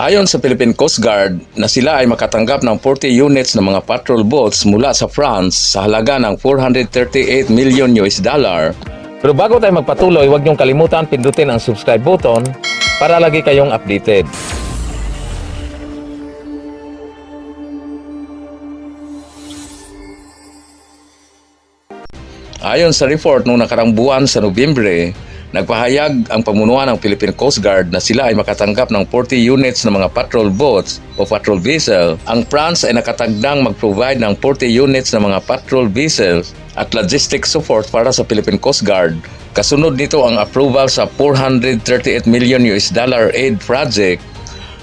Ayon sa Philippine Coast Guard na sila ay makatanggap ng 40 units ng mga patrol boats mula sa France sa halaga ng 438 million US dollar. Pero bago tayo magpatuloy, huwag niyong kalimutan pindutin ang subscribe button para lagi kayong updated. Ayon sa report noong nakarang buwan sa Nobyembre, nagpahayag ang pamunuan ng Philippine Coast Guard na sila ay makatanggap ng 40 units ng mga patrol boats o patrol vessel. Ang France ay nakatagdang mag-provide ng 40 units ng mga patrol vessels at logistic support para sa Philippine Coast Guard. Kasunod nito ang approval sa 438 million US dollar aid project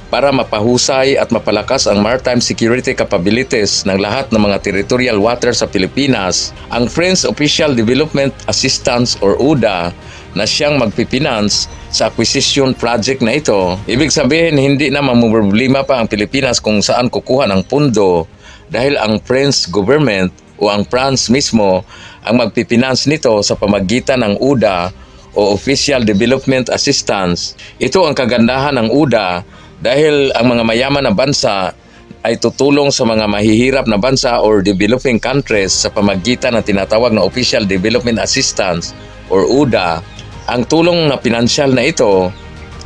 para mapahusay at mapalakas ang maritime security capabilities ng lahat ng mga territorial water sa Pilipinas. Ang French Official Development Assistance or UDA na siyang magpipinance sa acquisition project na ito. Ibig sabihin, hindi na mamumroblema pa ang Pilipinas kung saan kukuha ng pundo dahil ang French government o ang France mismo ang magpipinance nito sa pamagitan ng UDA o Official Development Assistance. Ito ang kagandahan ng UDA dahil ang mga mayaman na bansa ay tutulong sa mga mahihirap na bansa or developing countries sa pamagitan ng tinatawag na Official Development Assistance or UDA. Ang tulong na pinansyal na ito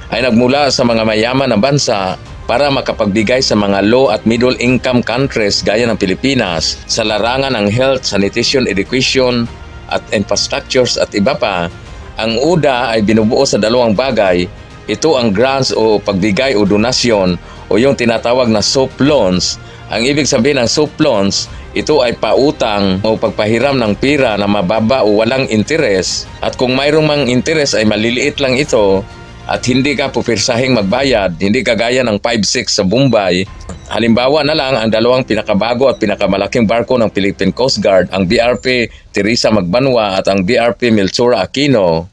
ay nagmula sa mga mayaman na bansa para makapagbigay sa mga low at middle income countries gaya ng Pilipinas sa larangan ng health, sanitation, education at infrastructures at iba pa. Ang UDA ay binubuo sa dalawang bagay. Ito ang grants o pagbigay o donasyon o yung tinatawag na soft loans. Ang ibig sabihin ng soft loans, ito ay pautang o pagpahiram ng pira na mababa o walang interes. At kung mayroong mang interes ay maliliit lang ito at hindi ka pupirsahing magbayad, hindi kagaya ng 5-6 sa Bombay. Halimbawa na lang ang dalawang pinakabago at pinakamalaking barko ng Philippine Coast Guard, ang BRP Teresa Magbanwa at ang BRP Miltura Aquino.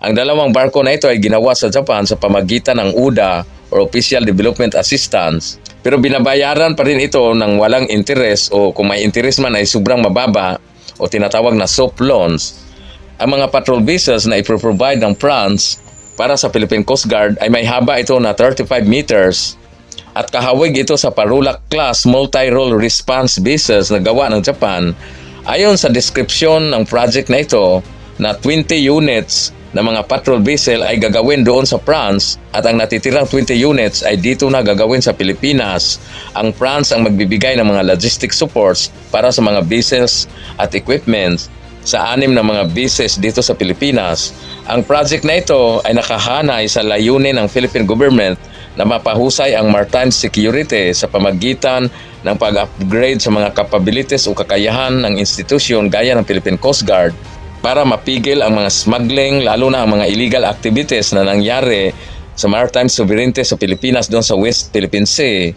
Ang dalawang barko na ito ay ginawa sa Japan sa pamagitan ng UDA or Official Development Assistance. Pero binabayaran pa rin ito ng walang interes o kung may interes man ay sobrang mababa o tinatawag na soft loans. Ang mga patrol vessels na iproprovide ng France para sa Philippine Coast Guard ay may haba ito na 35 meters at kahawig ito sa Parulac class multi-role response vessels na gawa ng Japan. Ayon sa description ng project na ito, na 20 units na mga patrol vessel ay gagawin doon sa France at ang natitirang 20 units ay dito na gagawin sa Pilipinas. Ang France ang magbibigay ng mga logistic supports para sa mga vessels at equipment sa anim na mga bases dito sa Pilipinas. Ang project na ito ay nakahanay sa layunin ng Philippine government na mapahusay ang maritime security sa pamagitan ng pag-upgrade sa mga capabilities o kakayahan ng institusyon gaya ng Philippine Coast Guard para mapigil ang mga smuggling lalo na ang mga illegal activities na nangyari sa maritime sovereignty sa Pilipinas doon sa West Philippine Sea.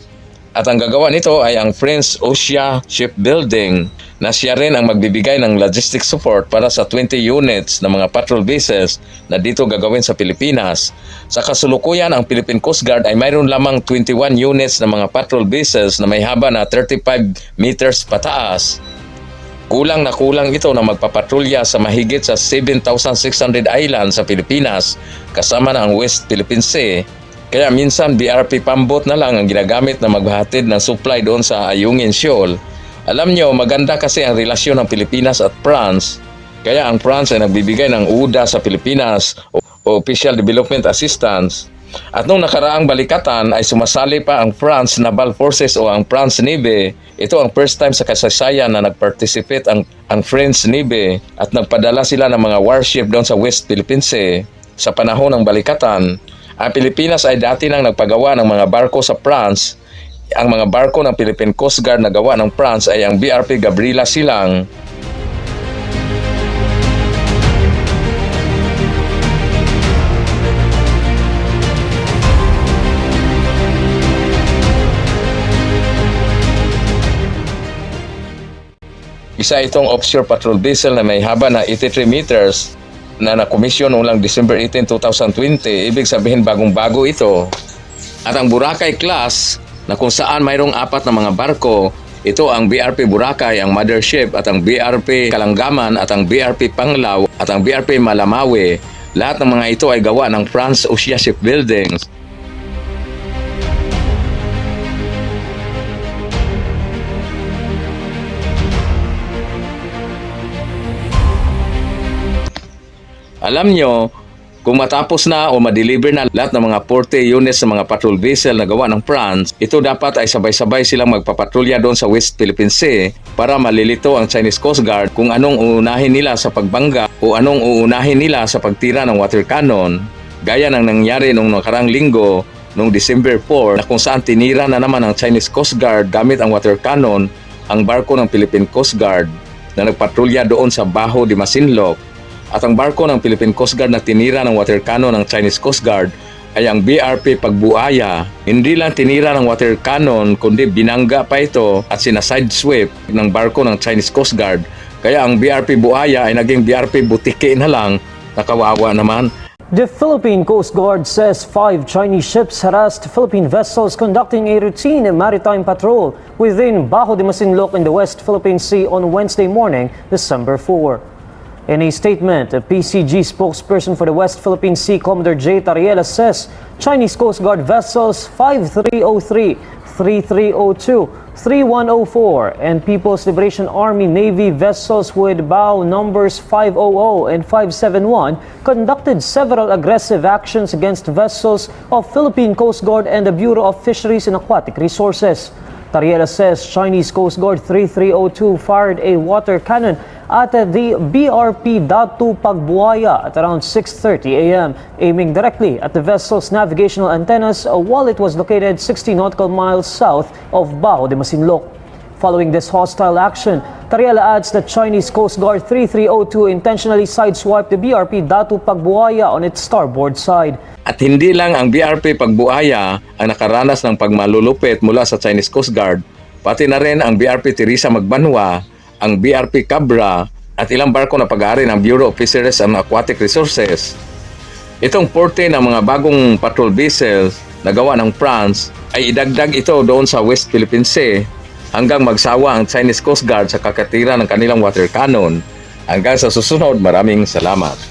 At ang gagawa nito ay ang Prince Osia Shipbuilding na siya rin ang magbibigay ng logistic support para sa 20 units ng mga patrol vessels na dito gagawin sa Pilipinas. Sa kasulukuyan, ang Philippine Coast Guard ay mayroon lamang 21 units ng mga patrol vessels na may haba na 35 meters pataas. Kulang na kulang ito na magpapatrolya sa mahigit sa 7,600 islands sa Pilipinas kasama na ang West Philippine Sea. Kaya minsan BRP pambot na lang ang ginagamit na maghahatid ng supply doon sa Ayungin Shoal. Alam nyo, maganda kasi ang relasyon ng Pilipinas at France. Kaya ang France ay nagbibigay ng UDA sa Pilipinas o Official Development Assistance. At nung nakaraang balikatan ay sumasali pa ang France Naval Forces o ang France Navy. Ito ang first time sa kasaysayan na nag-participate ang, ang French Navy at nagpadala sila ng mga warship doon sa West Philippine Sea. Sa panahon ng balikatan, ang Pilipinas ay dati nang nagpagawa ng mga barko sa France. Ang mga barko ng Philippine Coast Guard na gawa ng France ay ang BRP Gabriela Silang, Isa itong offshore patrol vessel na may haba na 83 meters na nakomisyon noong December 18, 2020. Ibig sabihin bagong-bago ito. At ang Boracay class na kung saan mayroong apat na mga barko, ito ang BRP Boracay, ang mothership at ang BRP Kalanggaman at ang BRP Panglao at ang BRP Malamawe. Lahat ng mga ito ay gawa ng France Osia Shipbuilding. Alam nyo, kung matapos na o ma-deliver na lahat ng mga 40 units ng mga patrol vessel na gawa ng France, ito dapat ay sabay-sabay silang magpapatrolya doon sa West Philippine Sea para malilito ang Chinese Coast Guard kung anong uunahin nila sa pagbangga o anong uunahin nila sa pagtira ng water cannon. Gaya ng nangyari nung nakarang linggo noong December 4 na kung saan tinira na naman ang Chinese Coast Guard gamit ang water cannon ang barko ng Philippine Coast Guard na nagpatrolya doon sa Baho de Masinloc at ang barko ng Philippine Coast Guard na tinira ng water cannon ng Chinese Coast Guard ay ang BRP Pagbuaya. Hindi lang tinira ng water cannon kundi binangga pa ito at sinasidesweep ng barko ng Chinese Coast Guard. Kaya ang BRP Buaya ay naging BRP Butike na lang. Nakawawa naman. The Philippine Coast Guard says five Chinese ships harassed Philippine vessels conducting a routine maritime patrol within Bajo de Masinloc in the West Philippine Sea on Wednesday morning, December 4. In a statement, a PCG spokesperson for the West Philippine Sea, Commodore J. Tariela, says Chinese Coast Guard vessels 5303, 3302, 3104, and People's Liberation Army Navy vessels with bow numbers 500 and 571 conducted several aggressive actions against vessels of Philippine Coast Guard and the Bureau of Fisheries and Aquatic Resources. Tariela says Chinese Coast Guard 3302 fired a water cannon at the BRP Datu Pagbuaya at around 6.30 a.m., aiming directly at the vessel's navigational antennas while it was located 60 nautical miles south of Bao de Masinloc. Following this hostile action, Tariela adds that Chinese Coast Guard 3302 intentionally sideswiped the BRP Datu Pagbuaya on its starboard side. At hindi lang ang BRP Pagbuaya ang nakaranas ng pagmalulupit mula sa Chinese Coast Guard, pati na rin ang BRP Teresa Magbanwa, ang BRP Cabra at ilang barko na pag-aari ng Bureau of Fisheries and Aquatic Resources. Itong 40 ng mga bagong patrol vessels na gawa ng France ay idagdag ito doon sa West Philippine Sea hanggang magsawa ang Chinese Coast Guard sa kakatira ng kanilang water cannon. Hanggang sa susunod, maraming salamat.